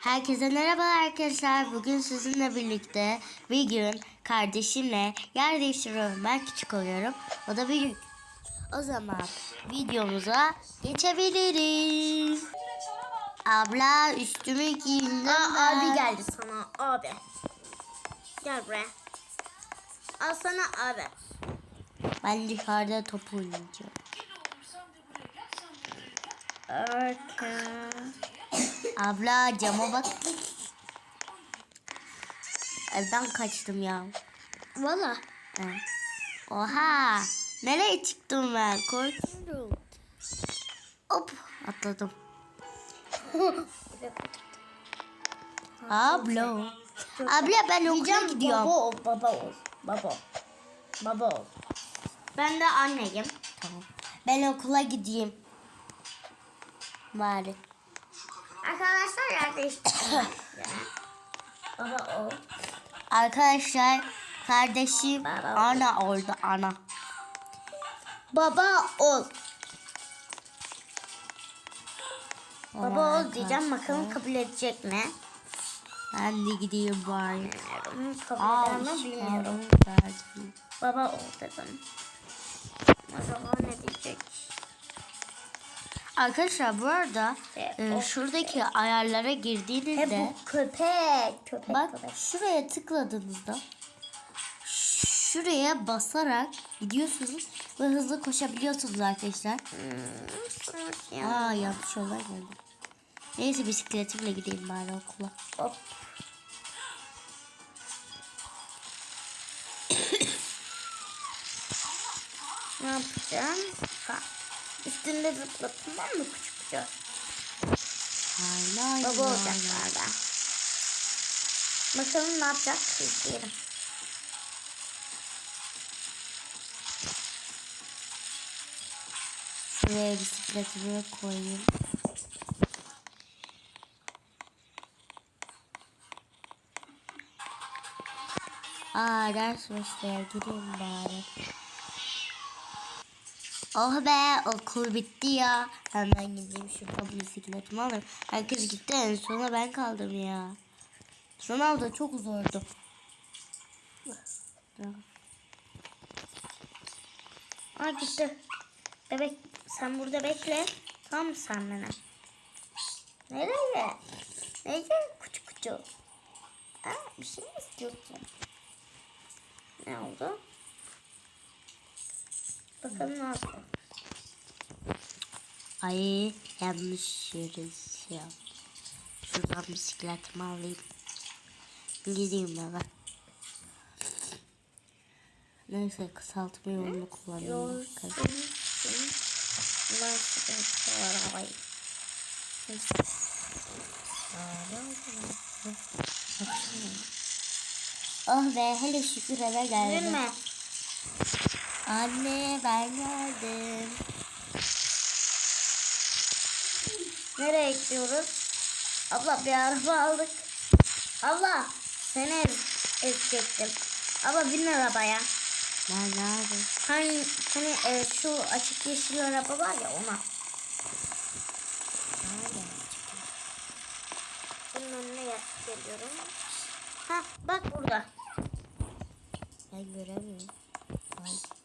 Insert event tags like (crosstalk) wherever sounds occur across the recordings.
Herkese merhaba arkadaşlar. Bugün sizinle birlikte bir gün kardeşimle yer değiştiriyorum. Ben küçük oluyorum. O da büyük. O zaman videomuza geçebiliriz. Abla üstümü giyindim. Aa, abi geldi sana abi. Gel buraya. Al sana abi. Ben dışarıda top oynayacağım. Arka. Abla cama bak. Evden kaçtım ya. Valla. Evet. Oha! Nereye çıktım ben? Korkuyorum. Hop! Atladım. (laughs) Abla. Abla ben okula gidiyorum. Baba ol, baba ol. Baba ol. Baba ol. Ben de anneyim. Tamam. Ben okula gideyim. Bari. Arkadaşlar değiştirdim. baba ol. Arkadaşlar kardeşim Baba. ana oldu ana. Baba ol. Baba ol diyeceğim bakalım kabul edecek mi? Ben de gideyim bari. Bilmiyorum. Kabul Aa, eder mi işte bilmiyorum. verdim. Baba ol dedim. Acaba ne diyecek? Arkadaşlar bu arada e, o- şuradaki ayarlara He girdiğinizde bu köpek. Köpek bak köpek. şuraya tıkladığınızda şuraya basarak gidiyorsunuz ve hızlı koşabiliyorsunuz arkadaşlar. Hmm. Aa yanlış yola geldim. Neyse bisikletimle gideyim bari okula. Hop. (coughs) ne yapacağım? Ha. Üstünde zıplatma mı küçükçe? Aynen. Baba olacak galiba. Bakalım ne yapacak? İzleyelim. Şuraya bisikletimi koyayım. Aa ders başlıyor. Gireyim bari. Oh be okul bitti ya. Hemen gideyim şuradan bisikletimi alayım. Herkes gitti en sona ben kaldım ya. Sınav da çok zordu. Aa gitti. Bebek sen burada bekle. Tamam mı sen beni? Nereye? Nereye kuçu kuçu? Aa, bir şey mi istiyorsun? Ne oldu? Bakalım ne oldu? Ay yanlış yere şey yaptım. Şuradan bisikletimi alayım. Gideyim eve. Neyse kısaltma yolunu kullanıyorum. Nasıl arabayı? Oh be hele şükür eve geldim. Üzülme. Anne ben geldim. Nereye gidiyoruz? Abla bir araba aldık. Abla seni ez ezecektim. Abla bin arabaya. Ben nerede? Hani, hani e, şu açık yeşil araba var ya ona. Nerede? Bunun önüne gel- geliyorum. Ha bak burada. Ben göremiyorum. Ay.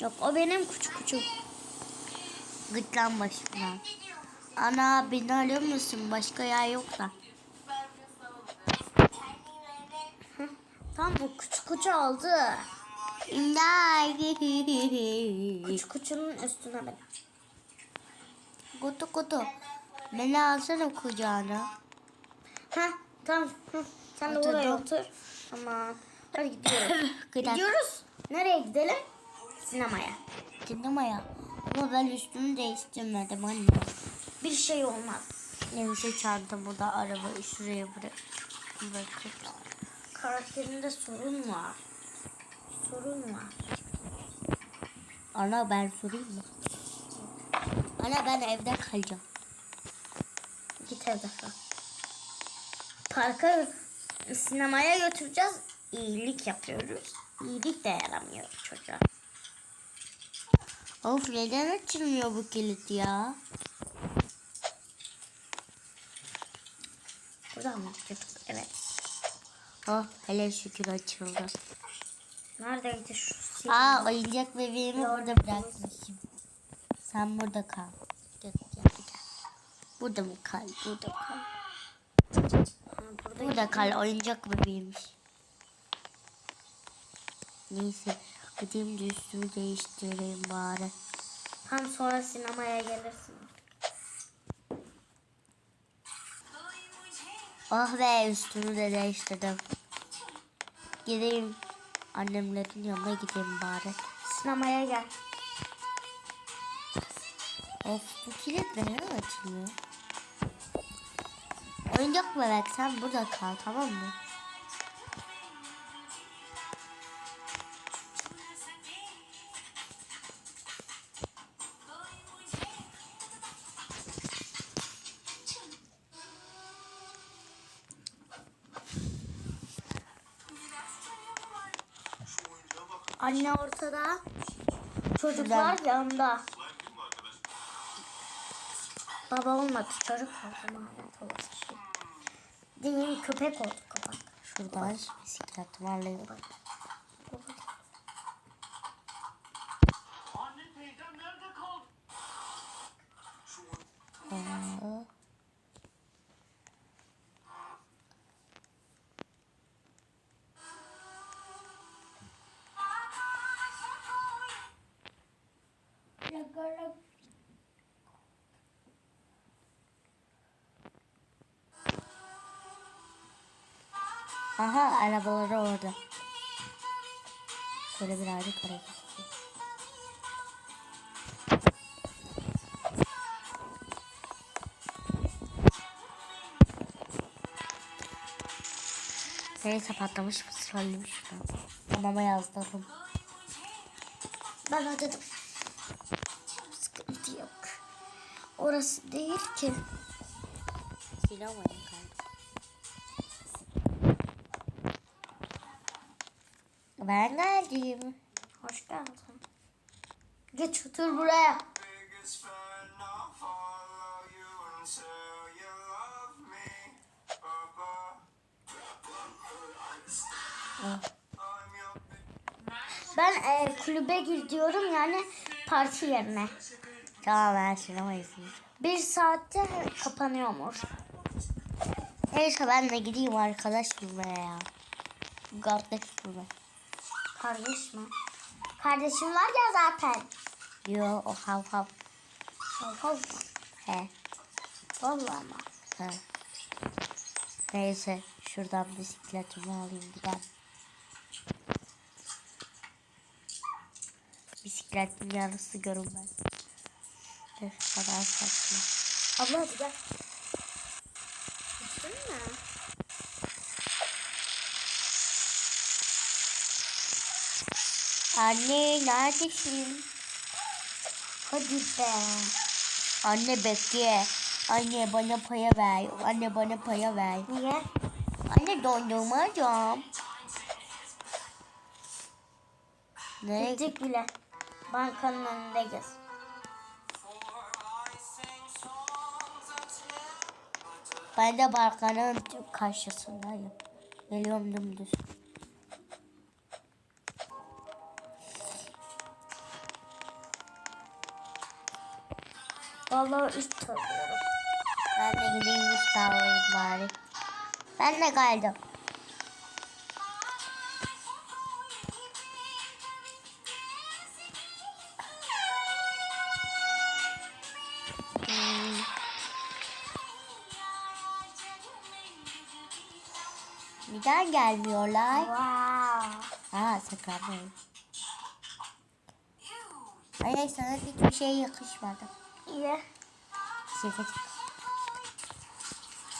Yok o benim küçük küçük. Git lan başımdan. Ana beni alır mısın? Başka yer yok da. Tam bu küçük küçük aldı. İmdat. Küçük küçüğünün üstüne ben. Kutu kutu. Beni alsana kucağına. Ha tamam. Hı. Sen de oraya otur. Tamam. Hadi gidiyoruz. (laughs) Gidiyoruz. Nereye gidelim? Sinemaya. Sinemaya. Ama ben üstümü değiştirmedim anne. Bir şey olmaz. Neyse çantamı da araba şuraya bırak. Bırakıp. Karakterinde sorun var. Sorun var. Ana ben sorayım mı? Ana ben evde kalacağım. Git evde kal. Parka sinemaya götüreceğiz. İyilik yapıyoruz. İyilik de yaramıyor çocuğa. Of neden açılmıyor bu kilit ya? Buradan mı açıyorduk? Evet. Oh hele şükür açıldı. Neredeydi şu? Şey Aa oyuncak bebeğimi Yok. orada bırakmışım. Sen burada kal. Gel, gel, gel. Burada mı kal? Burada kal. Burada, burada kal oyuncak bebeğiymiş. Neyse. Gideyim de üstümü değiştireyim bari. Tam sonra sinemaya gelirsin. Oh be üstümü de değiştirdim. Gideyim. Annemlerin yanına gideyim bari. Sinemaya gel. Of bu kilit neden açılmıyor? Oyuncak bebek sen burada kal tamam mı? Anne ortada. Çocuklar yanında. Baba olmadı çocuk oldu lanet olası. Değil köpek oldu kapak. Şuradan bisikletimi alayım. Anne Aha arabaları orada. Şöyle birazcık hareket. Neyse patlamış mısır alayım şuradan. Tamama yazdım. Ben ödedim. Orası değil ki. Sinemaya kaldım. Ben geldim. Hoş geldin. Geç otur buraya. Ben e, kulübe gidiyorum yani parti yerine. Tamam ben sinemaya izleyeceğim. Bir saatte kapanıyormuş. Neyse ben de gideyim arkadaş bulmaya ya. Kardeş bulmaya. Kardeş mi? Kardeşim var ya zaten. Yo o hav hav. Hav hav. He. Vallahi ama. he. Neyse şuradan bisikletimi alayım giden. Bisikletin yarısı görünmez. Ne kadar saçma. Abla hadi gel. Gittin mi? Anne neredesin? Hadi be. Anne bekle. Anne bana paya ver. Anne bana paya ver. Niye? Anne dondurma alacağım. Nereye Gittik bile. Bankanın önündeyiz. Ben de barkanın karşısındayım. Geliyorum dümdüz. Vallahi üst tarıyorum. Ben de gideyim üst tavlayayım bari. Ben de geldim. Neden gelmiyorlar? Wow. Aa saklanmayın. Hayır sana hiçbir şey yakışmadı. İyi.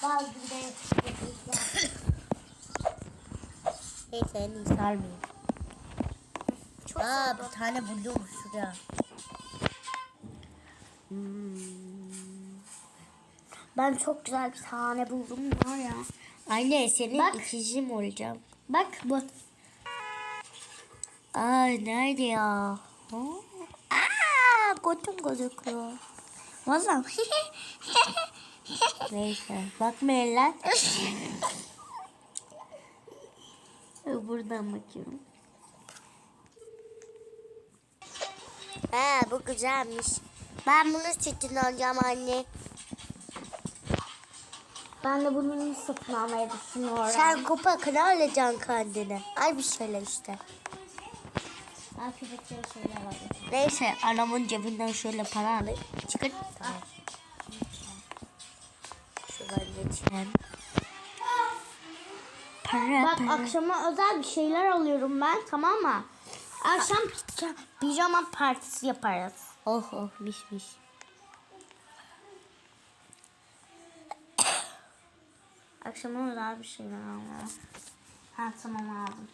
Bazı bir de yakışıklı. Neyse en almayayım. Çok Aa bir tane buldum şuraya. Hmm. Ben çok güzel bir tane buldum var ya. Anne senin Bak. ikizim olacağım. Bak bu. Ay nerede ya? Oh. Aa götüm gözüküyor. Valla. (laughs) Neyse. Bakmayın lan. (laughs) Buradan bakıyorum. He bu güzelmiş. Ben bunu sütün alacağım anne. Ben de bunun satın almayı düşünüyorum. Sen kupa kına alacaksın kendine. Ay bir şeyler işte. Arkadaşlar şeyler var. Neyse anamın cebinden şöyle para alayım. Çıkın. Tamam. Şuradan geçelim. Para Bak para. akşama özel bir şeyler alıyorum ben tamam mı? Akşam pija- pijama partisi yaparız. Oh oh mis mis. Akşama özel bir şeyler alıyorum. Ha tamam aldım.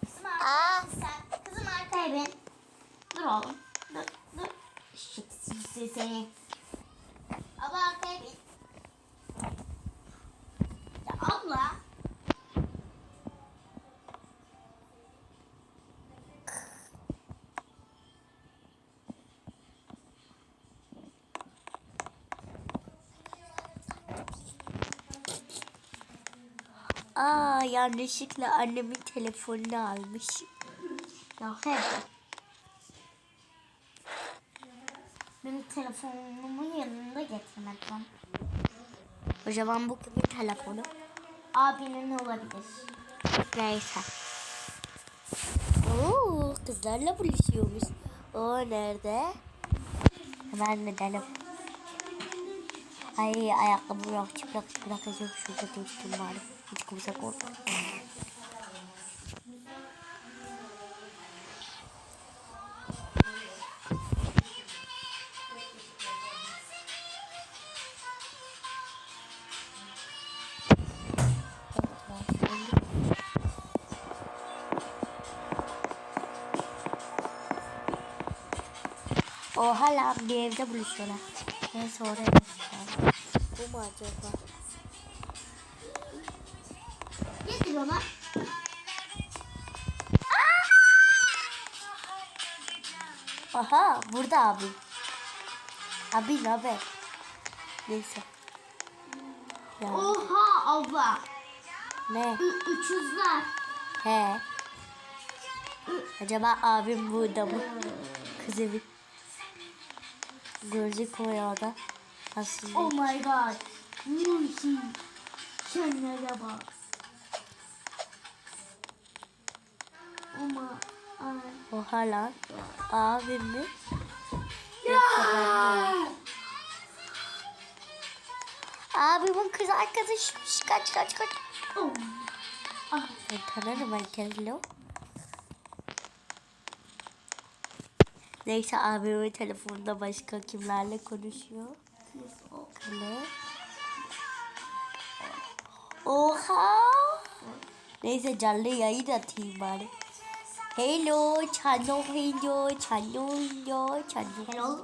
Kızım Aa. sen kızım arkaya bin. Dur oğlum. Dur dur. Şıksız seni. Abla arkaya bin. Ya abla. Yanlışlıkla annemin telefonunu almış. Ya hep. Benim telefonumun yanında getirmedim. O zaman bu kimin telefonu? Abinin olabilir. Neyse. Oo kızlarla buluşuyormuş. O nerede? Hemen gidelim. Ay ayakkabı yok çıplak bırakacağım şurada değiştim bari. Kimse korkma. Oha lan bir evde buluşuyorlar. Neyse oraya buluşuyorlar. Bu mu acaba? Ona. Aha burada abi. Abi haber? Neyse. Ya, Oha abla. ne? Ü- Üçüzler. He. Acaba abim burada mı? Kız evi. Gözükmüyor da. Aslında. Oh my god. Musi. Şenlere bak. Ama. Oha lan. Abim mi? Abimin kız arkadaşıymış. Kaç kaç kaç. Oh. Ah. Ben tanırım herkesle. Neyse abimin telefonunda başka kimlerle konuşuyor. Ne? Oha. Neyse canlı yayın atayım bari. Hello, channel video, channel video, channel. Hello.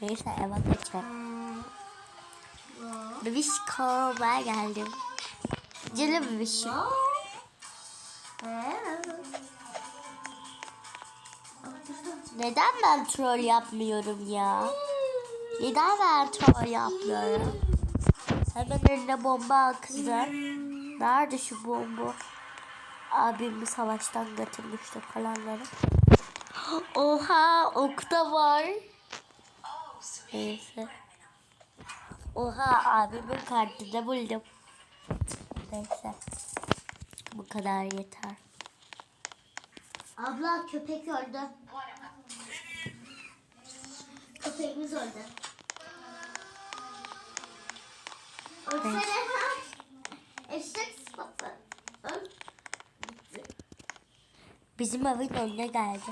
Neyse eve geçelim. Bebişko ben geldim. Canım bebişim. Neden ben troll yapmıyorum ya? Neden ben troll yapmıyorum? Hemen eline bomba al kızım. Nerede şu bomba? Abimi savaştan götürmüştü falanları. Oha ok da var. Neyse. Oha abimin kartını buldum. Neyse. Bu kadar yeter. Abla köpek öldü. Köpeğimiz öldü. Ölsene. Eşek Bizim evin önüne geldi.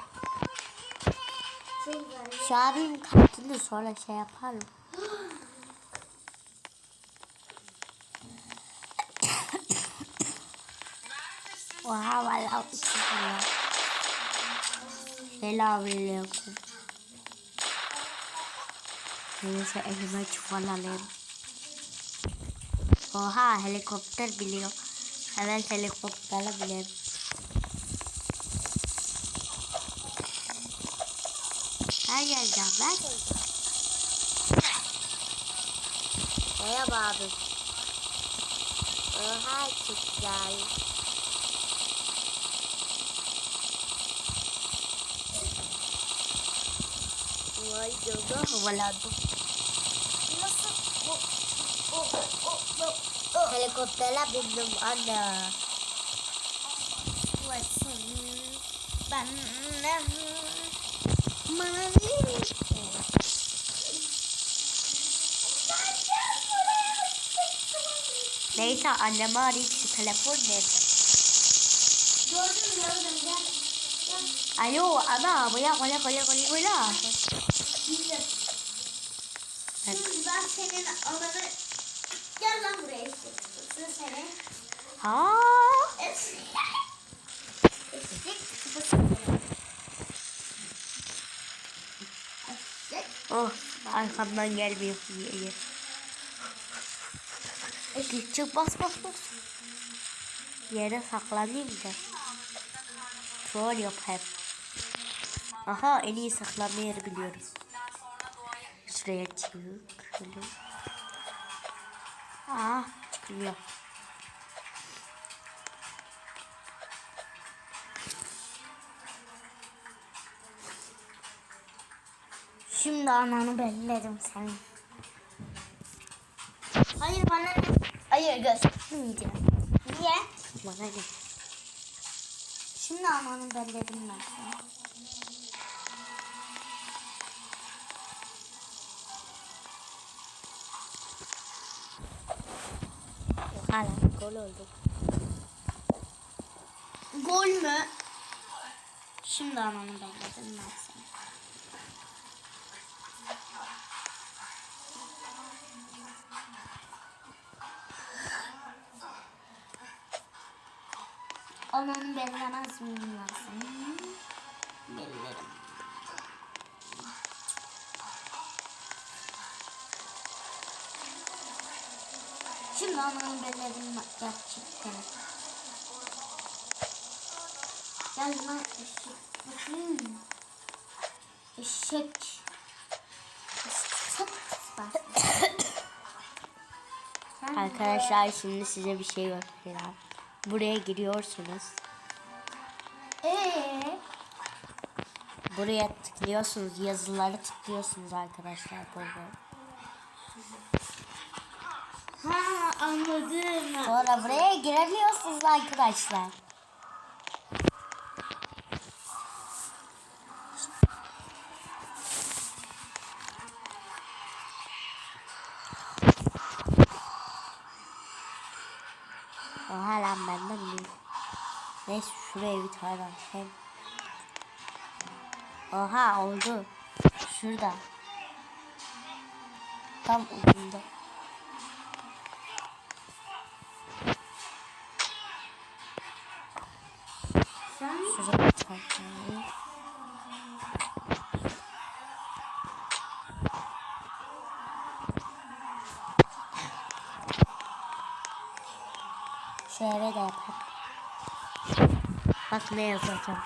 Şu abimin kartını sonra şey yaparım. Oha valla uçuyor. Selamünaleyküm. Neyse elime çuval alayım. Oha helikopter biliyor. Hemen helikoptere binelim. Ben geleceğim ben geleceğim. Merhaba abi. Oha çok güzel. Vay canına havalandım. Nasıl? O, o, o, o, o. Helikoptere bindim anne. Varsın. Ben ne? Neyse annemi arayıp şu telefon nerede? Gördüm gördüm gel. Alo ana buraya buraya buraya buraya buraya. Bildim. Şimdi ben senin ananı... Gel lan buraya. Sıra seni. Ha? Oh arkamdan gelmiyor. İyi iyi. Çık bas bas bas. Yere saklanayım da. Troll yap hep. Aha en iyi saklanma yeri biliyorum. Şuraya çık. Şöyle. Aa çıkmıyor. Şimdi ananı bellerim senin. Hayır bana? Hayır göstermeyeceğim. Niye? Bana ne? Şimdi belledim ben sana. Hala gol oldu. Gol mü? Şimdi ananı belledim ben sana. Ananı bellemez miyim sana? Bellerim. Şimdi ananı belledim bak gerçekten. Gel lan eşek. Bakayım. Eşek. Arkadaşlar şimdi size bir şey göstereceğim. Buraya giriyorsunuz. Ee, Buraya tıklıyorsunuz. Yazıları tıklıyorsunuz arkadaşlar. Böyle. ha anladım. Sonra buraya giremiyorsunuz arkadaşlar. Neyse şuraya bir tane hem. Oha oldu. Şurada. Tam ucunda. Eve de yapalım. Bak ne yazacağım.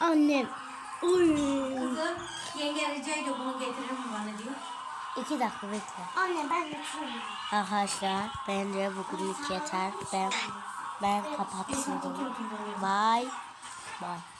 Annem. Uy. Kızım yenge rica ediyor bunu getirir mi bana diyor. İki dakika bekle. Anne ben götürürüm. Arkadaşlar bence bugünlük yeter. Ben ben kapatıyorum. Bye. Bye.